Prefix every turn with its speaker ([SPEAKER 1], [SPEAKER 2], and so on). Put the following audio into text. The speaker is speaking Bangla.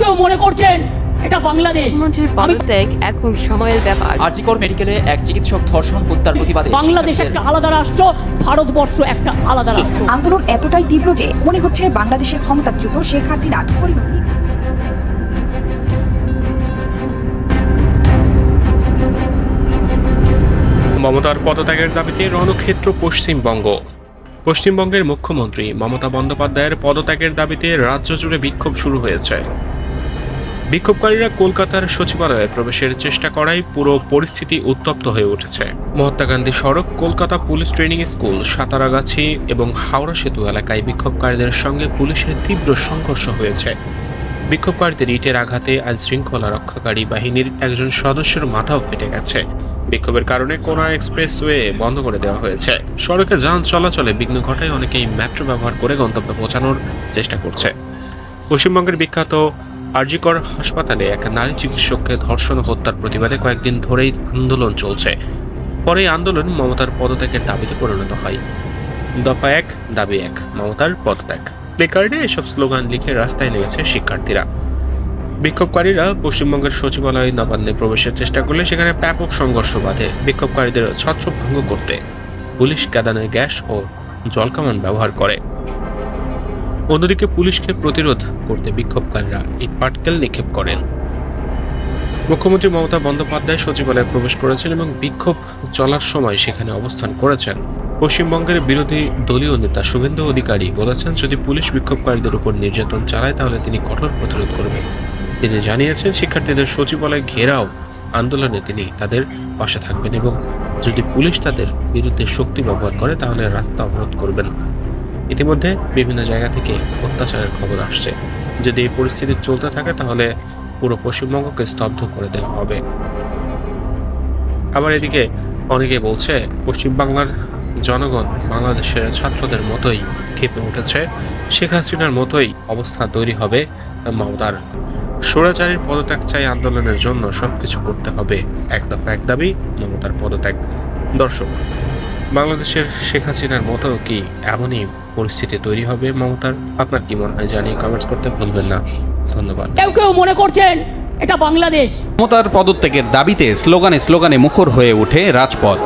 [SPEAKER 1] কেউ মনে করছেন এটা বাংলাদেশ?
[SPEAKER 2] পদত্যাগ এখন সময়ের ব্যাপার।
[SPEAKER 3] আরজিকর মেডিকেলে এক চিকিৎসক ধর্ষণ হত্যার প্রতিবাদে
[SPEAKER 1] বাংলাদেশ একটা আলাদা রাষ্ট্র ভারতবর্ষ একটা আলাদা রাষ্ট্র।
[SPEAKER 4] আন্দোলন এতটাই তীব্র যে মনে হচ্ছে বাংলাদেশের ক্ষমতাচ্যুত শেখ হাসিনার পরিণতি।
[SPEAKER 5] মমতার পদত্যাগের দাবিতে রণক্ষেত্র পশ্চিমবঙ্গ। পশ্চিমবঙ্গের মুখ্যমন্ত্রী মমতা বন্দ্যোপাধ্যায়ের পদত্যাগের দাবিতে রাজ্য জুড়ে বিক্ষোভ শুরু হয়েছে। বিক্ষোভকারীরা কলকাতার সচিবালয়ে প্রবেশের চেষ্টা করায় পুরো পরিস্থিতি উত্তপ্ত হয়ে উঠেছে। মহাত্মা গান্ধী সড়ক, Kolkata police training school, Santragachi এবং হাওড়া সেতু এলাকায় বিক্ষোভকারীদের সঙ্গে পুলিশের তীব্র সংঘর্ষ হয়েছে। বিক্ষোভকারীদের ইটের আঘাতে আইন শৃঙ্খলা রক্ষাকারী বাহিনীর একজন সদস্যের মাথাও ফেটে গেছে। বিক্ষোভের কারণে কোনা এক্সপ্রেসওয়ে বন্ধ করে দেওয়া হয়েছে। সড়কে যান চলাচলে বিঘ্ন ঘটায় অনেকেই মেট্রো ব্যবহার করে গন্তব্যে পৌঁছানোর চেষ্টা করছে। পশ্চিমবঙ্গের বিখ্যাত আরজিকর হাসপাতালে এক নারী চিকিৎসককে ধর্ষণ ও হত্যার প্রতিবাদে কয়েকদিন ধরেই আন্দোলন চলছে। পরে আন্দোলন মমতার পদত্যাগের দাবিতে পরিণত হয়। দফা এক, দাবি এক, মমতার পদত্যাগ। প্লেকার্ডে এসব স্লোগান লিখে রাস্তায় নেমেছে শিক্ষার্থীরা। বিক্ষোভকারীরা পশ্চিমবঙ্গের সচিবালয়ে নবান্নে প্রবেশের চেষ্টা করলে সেখানে ব্যাপক সংঘর্ষ বাধে বিক্ষোভকারীদের ছত্রভঙ্গ করতে। পুলিশ কাদানে গ্যাস ও জলকামান ব্যবহার করে। অন্যদিকে পুলিশকে প্রতিরোধ করতে বিক্ষোভকারীরা ইট পাটকেল নিক্ষেপ করেন। মুখ্যমন্ত্রী মমতা বন্দ্যোপাধ্যায় সচিবালয়ে প্রবেশ করেছেন এবং বিক্ষোভ চলার সময় সেখানে অবস্থান করেছেন। পশ্চিমবঙ্গের বিরোধী দলীয় নেতা শুভেন্দু অধিকারী বলেছেন, যদি পুলিশ বিক্ষোভকারীদের উপর নির্যাতন চালায়, তাহলে তিনি কঠোর প্রতিরোধ করবেন। তিনি জানিয়েছেন, শিক্ষার্থীদের সচিবালয় ঘেরাও আন্দোলনে তিনি তাদের পাশে থাকবেন এবং যদি পুলিশ তাদের বিরুদ্ধে শক্তি ব্যবহার করে, তাহলে রাস্তা অবরোধ করবেন। ইতিমধ্যে বিভিন্ন জায়গা থেকে অত্যাচারের খবর আসছে। যদি এই পরিস্থিতি চলতে থাকে, তাহলে পুরো পশ্চিমবঙ্গকে স্তব্ধ করে দেওয়া হবে। আবার এদিকে অনেকে বলছে পশ্চিমবাংলার জনগণ বাংলাদেশের ছাত্রদের মতোই ক্ষেপে উঠেছে। শেখ হাসিনার মতোই অবস্থা তৈরি হবে মমতার স্বৈরাচারীর পদত্যাগ চাই আন্দোলনের জন্য সবকিছু করতে হবে। এক দফা এক দাবি, মমতার পদত্যাগ। দর্শক, বাংলাদেশের শেখ হাসিনার মতো কি এমনই পরিস্থিতি তৈরি হবে। মমতার আপনার কি মনে হয়? জানিয়ে কমেন্টস করতে ভুলবেন না। ধন্যবাদ।
[SPEAKER 1] কেউ কেউ মনে করছেন এটা বাংলাদেশ?
[SPEAKER 6] মমতার পদত্যাগের দাবিতে স্লোগানে স্লোগানে মুখর হয়ে ওঠে রাজপথ।